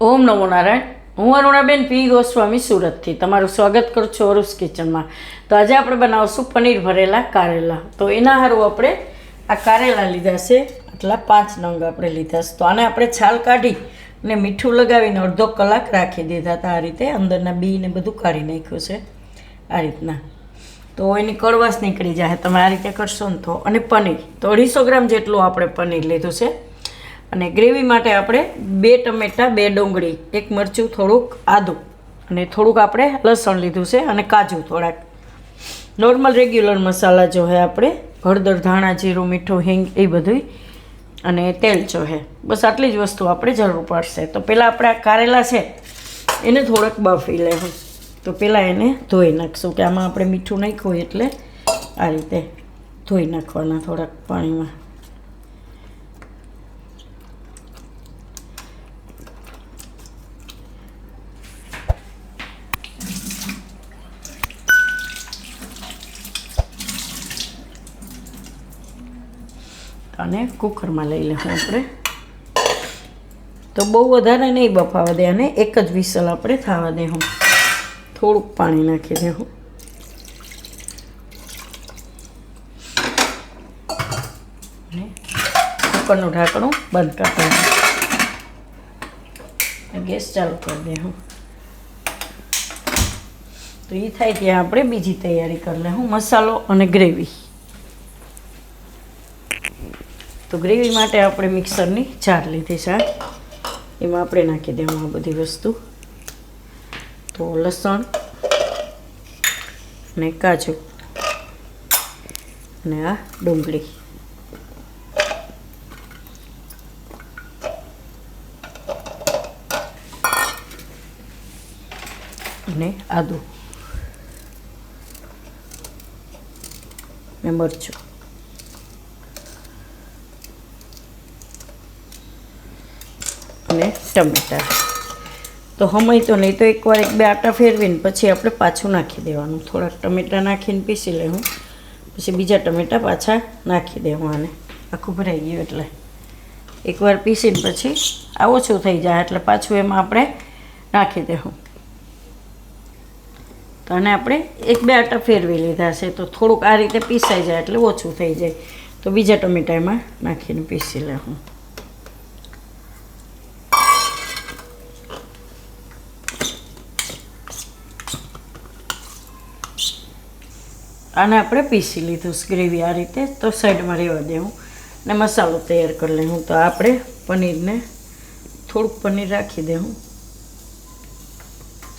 ઓમ નમો નારાયણ. હું અરુણાબેન પી. ગોસ્વામી સુરતથી. તમારું સ્વાગત કરું છું અરુસ કિચનમાં. તો આજે આપણે બનાવશું પનીર ભરેલા કારેલા. તો એના હારું આપણે આ કારેલા લીધા છે. આટલા પાંચ નંગ આપણે લીધા છે. તો આને આપણે છાલ કાઢી અને મીઠું લગાવીને અડધો કલાક રાખી દીધા હતા આ રીતે. અંદરના બી ને બધું કાઢી નાખ્યું છે આ રીતના. તો એની કડવાશ નીકળી જાય. તમે આ રીતે કરશો ને તો. અને પનીર. તો અઢીસો ગ્રામ જેટલું આપણે પનીર લીધું છે. અને ગ્રેવી માટે આપણે બે ટમેટાં, બે ડુંગળી, એક મરચું, થોડુંક આદું અને થોડુંક આપણે લસણ લીધું છે અને કાજુ થોડાક. નોર્મલ રેગ્યુલર મસાલા જો હે આપણે, હળદર, ધાણા, જીરું, મીઠું, હિંગ એ બધું અને તેલ જો હે. બસ આટલી જ વસ્તુ આપણે જરૂર પડશે. તો પહેલાં આપણે આ કારેલા છે, એને થોડાક બફી લેવું. તો પહેલાં એને ધોઈ નાખશું, કે આમાં આપણે મીઠું નાખ્યું એટલે આ રીતે ધોઈ નાખવાના થોડાક પાણીમાં. અને કુકરમાં લઈ લેવું આપણે. તો બહુ વધારે નહીં બફાવા દે અને એક જ વિસલ આપણે થવા દેવું. થોડુંક પાણી નાખી દેવું. અને કુકરનું ઢાંકણું બંધ કરી દેવું ગેસ ચાલુ કરી દેવું. તો એ થાય ત્યાં આપણે બીજી તૈયારી કરી લેવું, મસાલો અને ગ્રેવી. તો ગ્રેવી માટે આપણે મિક્સરની જાર લીધી છે. એમાં આપણે નાખી દેવું આ બધી વસ્તુ. તો લસણ ને કાજુ અને આ ડુંગળી. અને આદુ. ને મરચું. અને ટમેટા. તો હમય તો નહીં તો એકવાર એક બે આટા ફેરવીને પછી આપણે પાછું નાખી દેવાનું. થોડાક ટમેટાં નાખીને પીસી લેવું પછી બીજા ટમેટાં પાછા નાખી દેવું આને. આખું ભરાઈ ગયું એટલે. એકવાર પીસીને પછી આ ઓછું થઈ જાય એટલે પાછું એમાં આપણે નાખી દેવું તો આને આપણે એક બે આટા ફેરવી લીધા છે. તો થોડુંક આ રીતે પીસાઈ જાય એટલે ઓછું થઈ જાય. તો બીજા ટમેટા એમાં નાખીને પીસી લેવું આને આપણે પીસી લીધું ગ્રેવી આ રીતે. તો સાઈડમાં રહેવા દેવું ને મસાલો તૈયાર કરી લેવું તો આપણે પનીરને થોડુંક પનીર રાખી દેવું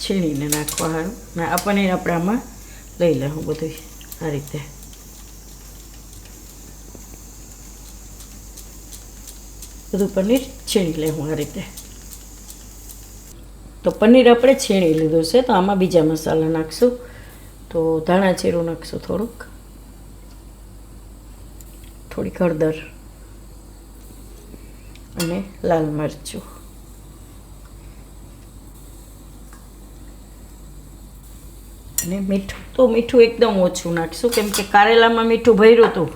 છીણીને નાખવા હારું ને આ પનીર આપણે આમાં લઈ લઉં બધું આ રીતે. બધું પનીર છીણી લેવું આ રીતે. તો પનીર આપણે છીણી લીધું છે. તો આમાં બીજા મસાલા નાખશું. તો ધાણા જીરું નાખશું થોડુંક. થોડીક હળદર અને લાલ મરચું. અને મીઠું, તો મીઠું એકદમ ઓછું નાખશું, કેમ કે કારેલામાં મીઠું ભર્યું હતું,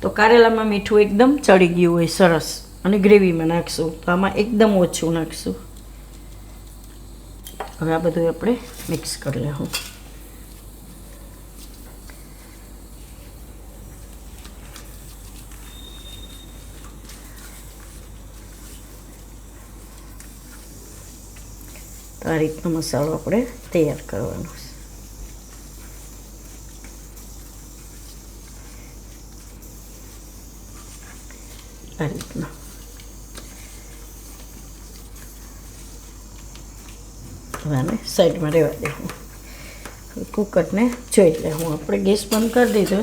તો કારેલામાં મીઠું એકદમ ચડી ગયું હોય, સરસ. અને ગ્રેવીમાં નાખશું, તો આમાં એકદમ ઓછું નાખશું. હવે આ બધું આપણે મિક્સ કરી લેવું. આ રીતનો મસાલો આપણે તૈયાર કરવાનો છે. આ રીતનો. આને સાઈડમાં રહેવા દેવું કુકરને જોઈ લેવું આપણે ગેસ બંધ કરી દીધો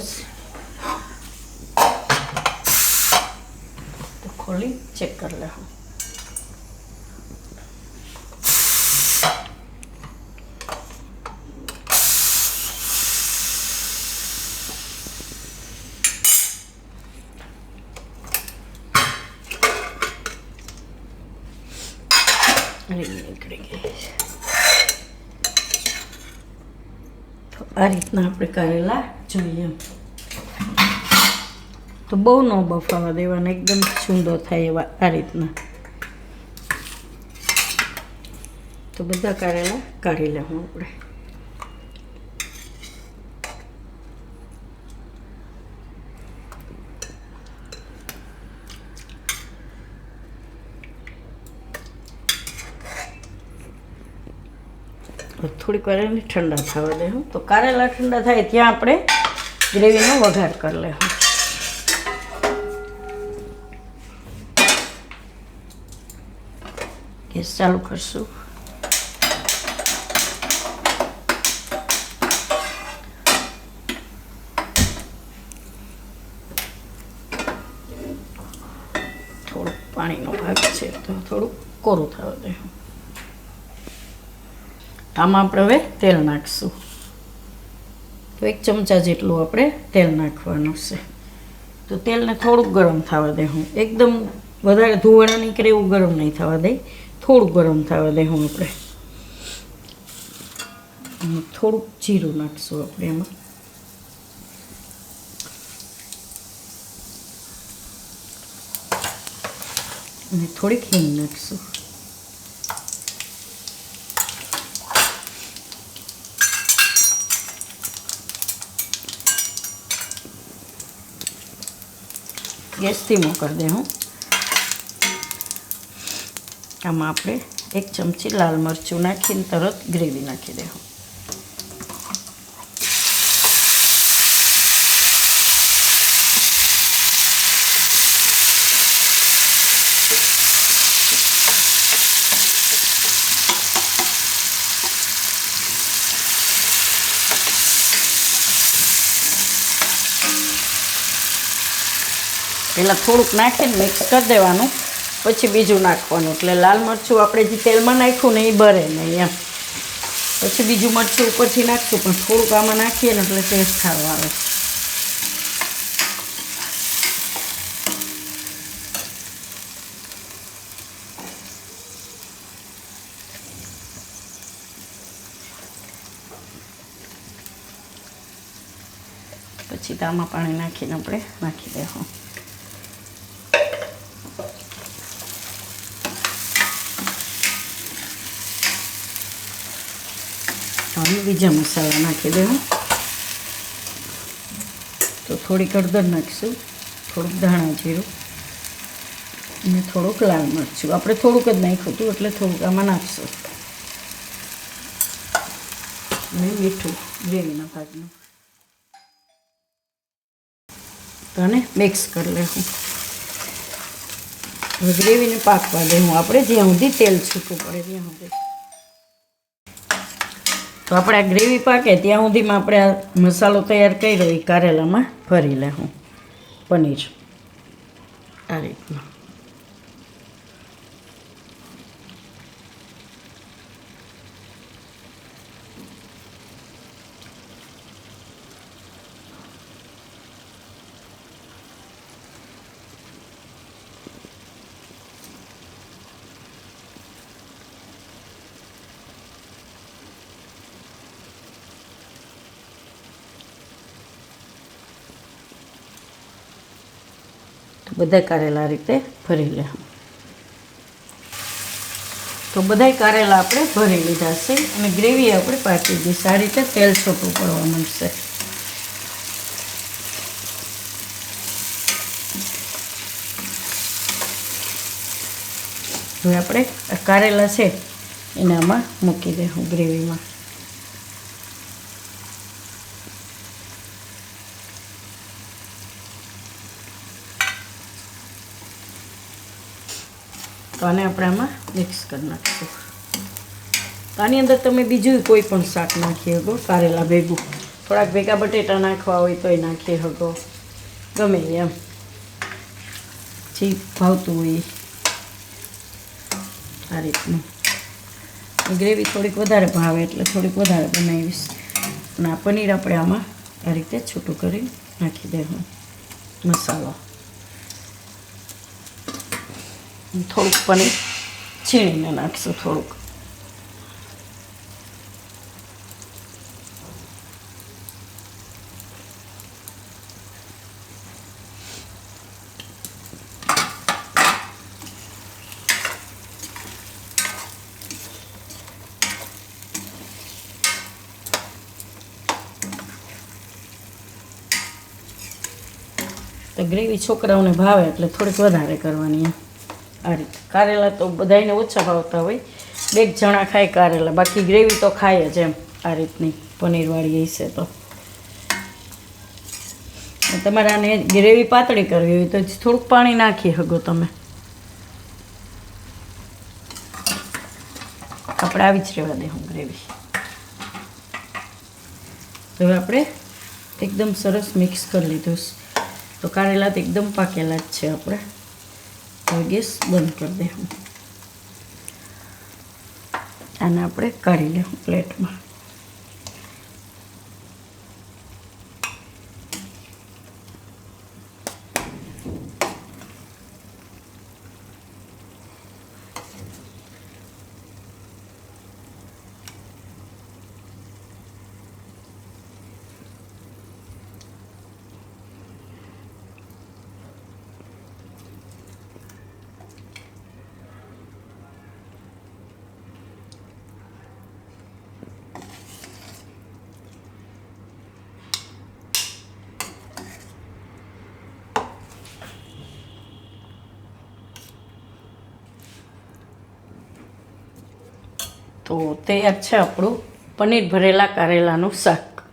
તો ખોલી, ચેક કરી લેવું નીકળી ગઈ તો આ રીતના આપણે કરેલા જોઈએ. તો બહુ ન બફાવા દેવાના, એકદમ સુંદર થાય એવા આ રીતના. તો બધા કરેલા કાઢી લેવું આપણે. થોડીક વાર એને ઠંડા થવા દેવું તો કારેલા ઠંડા થાય ત્યાં આપણે ગ્રેવીનો વઘાર કરી લેવું ગેસ ચાલુ કરશું. થોડુંક પાણીનો ભાગ છે તો થોડુંક કોરું થવા દે આમાં આપણે હવે તેલ નાખશું. તો એક ચમચા જેટલું આપણે તેલ નાખવાનું છે. તો તેલને થોડુંક ગરમ થવા દેવું એકદમ વધારે ધુવાણા નીકળે એવું ગરમ નહીં થવા દે. થોડુંક ગરમ થવા દેવું આપણે. થોડુંક જીરું નાખશું આપણે એમાં. અને થોડીક હિંગ નાખશું. ગેસ ધીમો કરી દેવું આમાં આપણે એક ચમચી લાલ મરચું નાખીને તરત ગ્રેવી નાખી દેવું પહેલાં થોડુંક નાખીને મિક્સ કરી દેવાનું. પછી બીજું નાખવાનું. એટલે લાલ મરચું આપણે જે તેલમાં નાખ્યું ને એ બરે નહીં એમ. પછી બીજું મરચું ઉપરથી નાખશું, પણ થોડુંક આમાં નાખીએ ને એટલે ટેસ્ટ સારો આવે. પછી તો આમાં પાણી નાખીને આપણે નાખી દેવું હવે બીજા મસાલા નાખી દેવું. તો થોડીક હળદર નાખીશું, થોડુંક ધાણા જીરું અને થોડુંક લાલ મરચું. આપણે થોડુંક જ નાખ્યું હતું, એટલે થોડુંક આમાં નાખશું. અને મીઠું ગ્રેવીના ભાગનું. તને મિક્સ કરી લેવું. હવે ગ્રેવીને પાકવા દેવું. આપણે જ્યાં સુધી તેલ છૂટું પડે ત્યાં સુધી. તો આપણે આ ગ્રેવી પાકે, ત્યાં સુધીમાં આપણે આ મસાલો તૈયાર કર્યો એ કારેલામાં ભરી લેવું પનીર. આ રીતના. બધા કારેલા રીતે ભરી લે. તો બધાય કારેલા આપણે ભરી લીધા છે અને ગ્રેવી આપણે પાકી દઈએ આ રીતે તેલ છોટું પડવા મળશે હવે આપણે કારેલા છે એને આમાં મૂકી દઈશું ગ્રેવીમાં. તો આને આપણે આમાં મિક્સ કરી નાખીશું. આની અંદર તમે બીજું કોઈ પણ શાક નાખી શકો, કારેલા ભેગું. થોડાક ભેગા બટેટા નાખવા હોય તો એ નાખી શકો. ગમે એમ. જે ભાવતું હોય. આ રીતનું. ગ્રેવી થોડીક વધારે ભાવે એટલે થોડીક વધારે બનાવીશ. અને આ પનીર આપણે આમાં આ રીતે છૂટું કરી નાખી દેવું મસાલો. થોડુંક પનીર છીણીને નાખીશું થોડુંક. ગ્રેવી છોકરાઓને ભાવે એટલે થોડીક વધારે કરવાની એમ. આ રીતે કારેલા તો બધાને ઓછા ભાવતા હોય. બે જણા ખાય કારેલા, બાકી ગ્રેવી તો ખાય જ એમ આ રીતની પનીરવાળી હશે તો. તમારે આને ગ્રેવી પાતળી કરવી હોય તો થોડુંક પાણી નાખી શકો તમે. આપણે આવી જ રહેવા દે હું ગ્રેવી. તો હવે આપણે એકદમ સરસ મિક્સ કરી લીધું. તો કારેલા તો એકદમ પાકેલા જ છે આપણે. હવે ગેસ બંધ કરી દે આને આપણે કાઢી લેવું પ્લેટમાં. તો તૈયાર છે આપણું? પનીર ભરેલા કારેલાનું શાક.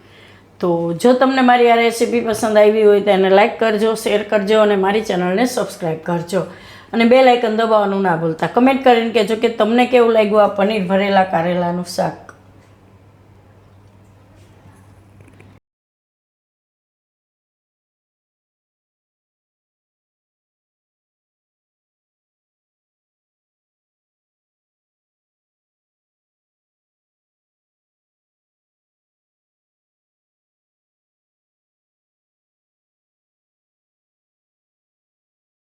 તો જો તમને મારી આ રેસીપી પસંદ આવી હોય તો એને લાઈક કરજો, શેર કરજો અને મારી ચેનલને સબસ્ક્રાઈબ કરજો. અને બે લાઇકન દબાવવાનું ના ભૂલતા. કમેન્ટ કરીને કહેજો કે તમને કેવું લાગ્યું આ પનીર ભરેલા કારેલાનું શાક?